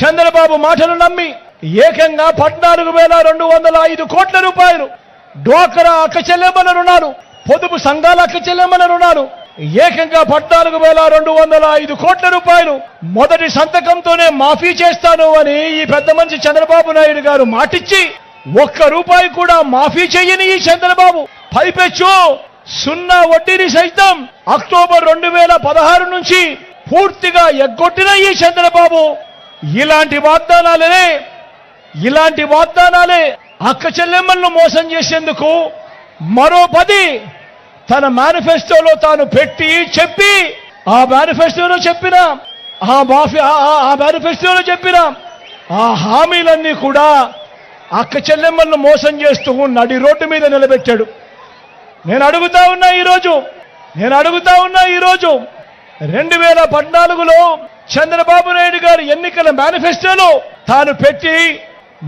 చంద్రబాబు మాటలు నమ్మి ఏకంగా పద్నాలుగు వేల రెండు వందల ఐదు కోట్ల రూపాయలు డ్వాక్రా అక్కచెల్లెమ్మల రుణాలు పొదుపు సంఘాల అక్కచెల్లెమ్మల రుణాలు ఏకంగా పద్నాలుగు వేల రెండు వందల ఐదు కోట్ల రూపాయలు మొదటి సంతకంతోనే మాఫీ చేస్తాను అని ఈ పెద్ద మనిషి చంద్రబాబు నాయుడు గారు మాటిచ్చి ఒక్క రూపాయి కూడా మాఫీ చెయ్యని ఈ చంద్రబాబు. పైపెచ్చు. సున్నా వడ్డీని సైతం అక్టోబర్ రెండు వేల పదహారు నుంచి పూర్తిగా ఎగ్గొట్టిన ఈ చంద్రబాబు. ఇలాంటి వాగ్దానాలనే ఇలాంటి వాగ్దానాలే అక్క చెల్లెమ్మలను మోసం చేసేందుకు మరో పది తన మేనిఫెస్టోలో తాను పెట్టి చెప్పి ఆ మేనిఫెస్టోలో చెప్పిన ఆ మాఫియా ఆ- ఆ మేనిఫెస్టోలో చెప్పిన ఆ హామీలన్నీ కూడా అక్క చెల్లెమ్మలను మోసం చేస్తూ నడి రోడ్డు మీద నిలబెట్టాడు. నేను అడుగుతా ఉన్నా ఈరోజు నేను అడుగుతా ఉన్నా ఈరోజు రెండు వేల పద్నాలుగులో చంద్రబాబు నాయుడు గారి ఎన్నికల మేనిఫెస్టోలో తాను పెట్టి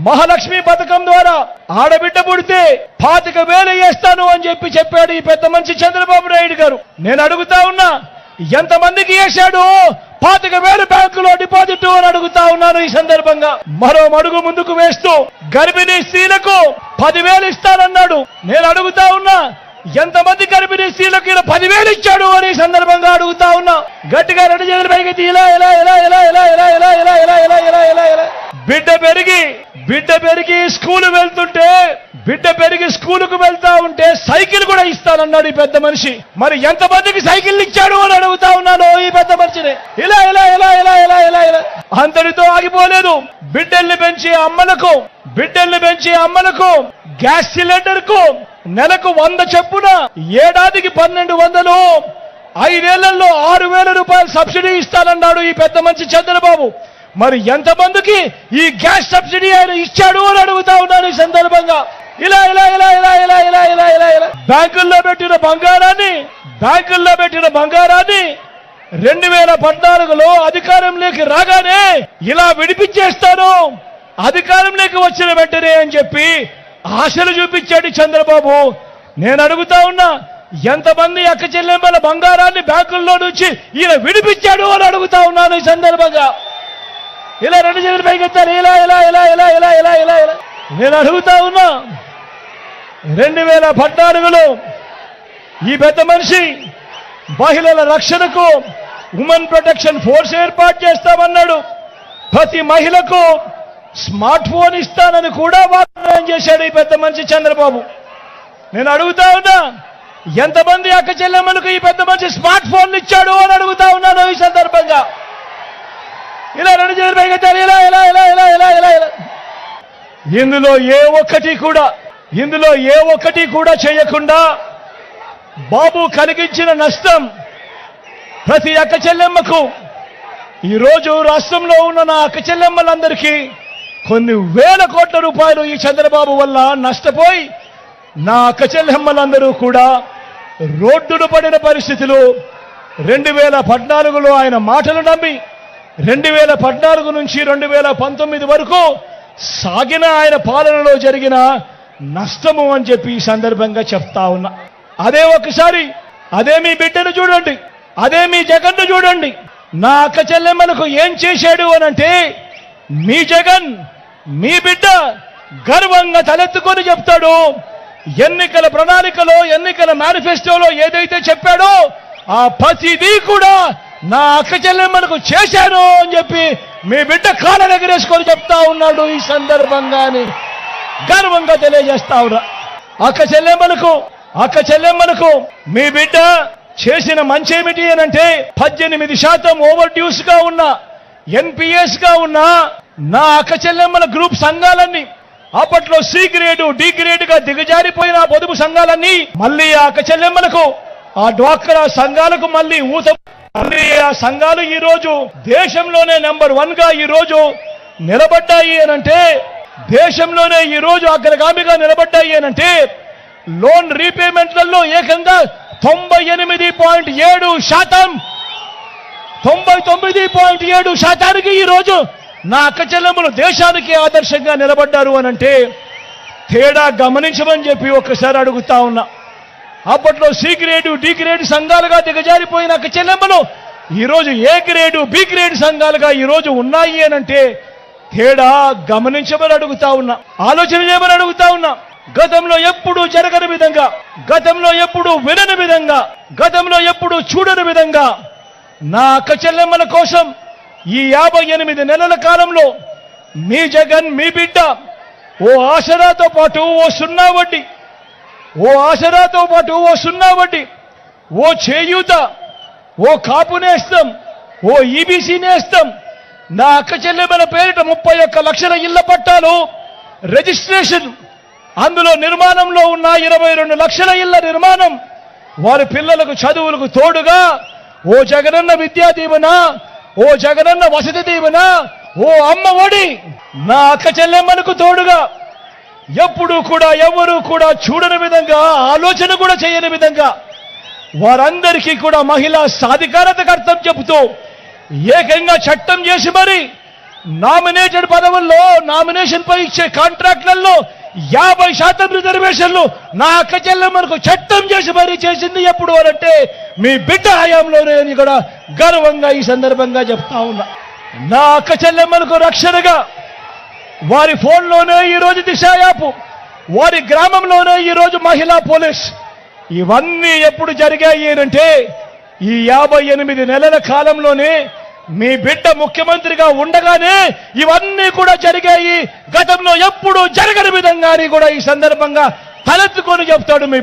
మహాలక్ష్మి పథకం ద్వారా ఆడబిడ్డ పుడితే పాతిక వేలు వేస్తాను అని చెప్పి చెప్పాడు ఈ పెద్ద మనిషి చంద్రబాబు నాయుడు గారు. నేను అడుగుతా ఉన్నా ఎంతమందికి వేశాడు? పాతిక వేలు బ్యాంకులో డిపాజిట్ అని అడుగుతా ఉన్నాను ఈ సందర్భంగా. మరో మడుగు ముందుకు వేస్తూ గర్భిణీ స్త్రీలకు పదివేలు ఇస్తానన్నాడు. నేను అడుగుతా ఉన్నా ఎంతమంది గర్భిణీ స్త్రీలకు ఇలా పదివేలు ఇచ్చాడు అని సందర్భంగా అడుగుతా ఉన్నా గట్టిగా రెండు చేతులు పైకి ఇలా ఇలా ఇలా ఇలా ఇలా ఇలా ఇలా ఇలా ఇలా ఇలా ఇలా ఇలా ఇలా బిడ్డ పెరిగి బిడ్డ పెరిగి స్కూల్ వెళ్తుంటే బిడ్డ పెరిగి స్కూలుకు వెళ్తా ఉంటే సైకిల్ కూడా ఇస్తానన్నాడు ఈ పెద్ద మనిషి మరి ఎంతమందికి సైకిల్ ఇచ్చాడు అని అడుగుతా ఉన్నాను ఈ పెద్ద మనిషిని ఇలా ఇలా ఇలా ఇలా ఇలా ఇలా ఇలా అంతటితో ఆగిపోలేదు బిడ్డల్ని పెంచి అమ్మలకు బిడ్డల్ని పెంచి అమ్మలకు గ్యాస్ సిలిండర్కు నెలకు వంద చొప్పున ఏడాదికి పన్నెండు వందలు. ఐదేళ్ళలో ఆరు వేల రూపాయలు సబ్సిడీ ఇస్తానన్నాడు ఈ పెద్ద మంచి చంద్రబాబు. మరి ఎంతమందికి ఈ గ్యాస్ సబ్సిడీ ఆయన ఇచ్చాడు అని అడుగుతా ఉన్నాను ఈ సందర్భంగా. ఇలా ఇలా ఇలా ఇలా ఇలా ఇలా ఇలా ఇలా ఇలా. బ్యాంకుల్లో పెట్టిన బంగారాన్ని బ్యాంకుల్లో పెట్టిన బంగారాన్ని రెండు వేల పద్నాలుగులో అధికారంలోకి రాగానే ఇలా విడిపించేస్తాను. అధికారంలోకి వచ్చిన వెంటనే అని చెప్పి ఆశలు చూపించాడు ఈ చంద్రబాబు. నేను అడుగుతా ఉన్నా ఎంతమంది అక్క చెల్లెమ్మల బంగారాన్ని బ్యాంకుల్లో నుంచి ఈయన విడిపించాడు అని అడుగుతా ఉన్నాను ఈ సందర్భంగా. ఇలా రెండు చేతులు పైకెత్తారు ఇలా ఇలా ఇలా ఇలా ఇలా ఇలా ఇలా ఇలా. నేను అడుగుతా ఉన్నా రెండు వేల పద్నాలుగులో ఈ పెద్ద మనిషి మహిళల రక్షణకు ఉమెన్ ప్రొటెక్షన్ ఫోర్స్ ఏర్పాటు చేస్తామన్నాడు. ప్రతి మహిళకు స్మార్ట్ ఫోన్ ఇస్తానని కూడా వాగ్దానం చేశాడు ఈ పెద్ద మనిషి చంద్రబాబు. నేను అడుగుతా ఉన్నా ఎంతమంది అక్క చెల్లెమ్మలకు ఈ పెద్ద మనిషి స్మార్ట్ ఫోన్లు ఇచ్చాడు అని అడుగుతా ఉన్నాను ఈ సందర్భంగా. ఇలా రెండు చేతులు పైకెత్తారు ఇలా ఇలా ఇలా ఇలా ఇలా ఇలా ఇలా. ఇందులో ఏ ఒక్కటి కూడా ఇందులో ఏ ఒక్కటి కూడా చేయకుండా బాబు కలిగించిన నష్టం ప్రతి అక్క చెల్లెమ్మకు. ఈరోజు రాష్ట్రంలో ఉన్న నా అక్క చెల్లెమ్మలందరికీ కొన్ని వేల కోట్ల రూపాయలు ఈ చంద్రబాబు వల్ల నష్టపోయి నా అక్కచెల్లెమ్మలందరూ కూడా రోడ్డును పడిన పరిస్థితులు రెండు వేల పద్నాలుగులో ఆయన మాటలు నమ్మి రెండు వేల పద్నాలుగు నుంచి రెండు వేల పంతొమ్మిది వరకు సాగిన ఆయన పాలనలో జరిగిన నష్టము అని చెప్పి ఈ సందర్భంగా చెప్తా ఉన్నా. అదే ఒకసారి అదే మీ బిడ్డను చూడండి అదే మీ జగన్ను చూడండి. నా అక్క చెల్లెమ్మలకు ఏం చేశాడు అని అంటే మీ జగన్ మీ బిడ్డ గర్వంగా తలెత్తుకొని చెప్తాడు. ఎన్నికల ప్రణాళికలో ఎన్నికల మేనిఫెస్టోలో ఏదైతే చెప్పాడో ఆ ప్రతిదీ కూడా నా అక్క చెల్లెమ్మలకు చేశాను అని చెప్పి మీ బిడ్డ కాళ్ళ ఎగరేసుకొని చెప్తా ఉన్నాడు ఈ సందర్భంగాని. గర్వంగా తెలియజేస్తా ఉన్నా. అక్క చెల్లెమ్మలకు అక్క చెల్లెమ్మలకు మీ బిడ్డ చేసిన మంచి అని అంటే పద్దెనిమిది శాతం ఓవర్ డ్యూస్గా ఉన్న ఎన్పిఎస్గా ఉన్న నా అక్కచెల్లెమ్మల గ్రూప్ సంఘాలన్నీ అప్పట్లో సి గ్రేడు డి గ్రేడ్గా దిగజారిపోయిన పొదుపు సంఘాలన్నీ మళ్ళీ ఆ అక్కచెల్లెమ్మలకు ఆ డ్వాక్రా సంఘాలకు మళ్ళీ ఊత మళ్ళీ ఆ సంఘాలు ఈ రోజు దేశంలోనే నెంబర్ వన్గా ఈ రోజు నిలబడ్డాయి అనంటే దేశంలోనే ఈ రోజు అగ్రగామిగా నిలబడ్డాయి అనంటే లోన్ రీపేమెంట్లలో ఏకంగా తొంభై ఎనిమిది పాయింట్ ఏడు శాతం తొంభై తొమ్మిది పాయింట్ ఏడు శాతానికి ఈ రోజు నా అక్కచెల్లెమ్మలు దేశానికి ఆదర్శంగా నిలబడ్డారు అని అంటే తేడా గమనించమని చెప్పి ఒక్కసారి అడుగుతా ఉన్నా. అప్పట్లో సి గ్రేడు డి గ్రేడ్ సంఘాలుగా దిగజారిపోయిన అక్క చెల్లెమ్మలు ఈరోజు ఏ గ్రేడు బి గ్రేడ్ సంఘాలుగా ఈరోజు ఉన్నాయి అని అంటే తేడా గమనించమని అడుగుతా ఉన్నా. ఆలోచన చేయమని అడుగుతా ఉన్నా. గతంలో ఎప్పుడు జరగని విధంగా గతంలో ఎప్పుడు వినని విధంగా గతంలో ఎప్పుడు చూడని విధంగా నా అక్క చెల్లెమ్మల కోసం ఈ యాభై ఎనిమిది నెలల కాలంలో మీ జగన్ మీ బిడ్డ ఓ ఆసరాతో పాటు ఓ సున్నా వడ్డీ ఓ ఆసరాతో పాటు ఓ సున్నా వడ్డీ ఓ చేయూత ఓ కాపు నేస్తం ఓ ఈబీసీ నేస్తం నా అక్క చెల్లెమ్మల పేరిట ముప్పై ఒక్క లక్షల ఇళ్ళ పట్టాలు రిజిస్ట్రేషన్ అందులో నిర్మాణంలో ఉన్న ఇరవై రెండు లక్షల ఇళ్ళ నిర్మాణం వారి పిల్లలకు చదువులకు తోడుగా ఓ జగనన్న విద్యా దీవెన ఓ జగనన్న వసతి దీవెన ఓ అమ్మ ఒడి నా అక్క చెల్లెమ్మలకు తోడుగా. ఎప్పుడు కూడా ఎవరు కూడా చూడని విధంగా ఆలోచన కూడా చేయని విధంగా వారందరికీ కూడా మహిళా సాధికారత అర్థం చెబుతూ ఏకంగా చట్టం చేసి మరి నామినేటెడ్ పదవుల్లో నామినేషన్ పై ఇచ్చే కాంట్రాక్ట్లలో యాభై శాతం రిజర్వేషన్లు నా అక్క చెల్లెమ్మలకు చట్టం చేసి మరీ చేసింది ఎప్పుడు అనంటే మీ బిడ్డ హయాంలోనే అని కూడా గర్వంగా ఈ సందర్భంగా చెప్తా ఉన్నా. నా అక్క చెల్లెమ్మలకు రక్షణగా వారి ఫోన్లోనే ఈరోజు దిశ యాప్ వారి గ్రామంలోనే ఈరోజు మహిళా పోలీస్. ఇవన్నీ ఎప్పుడు జరిగాయి అంటే ఈ యాభై ఎనిమిది నెలల కాలంలోనే మీ బిడ్డ ముఖ్యమంత్రిగా ఉండగానే ఇవన్నీ కూడా జరిగాయి. గతంలో ఎప్పుడు జరగని విధంగా కూడా ఈ సందర్భంగా తలెత్తుకొని చెప్తాడు మీ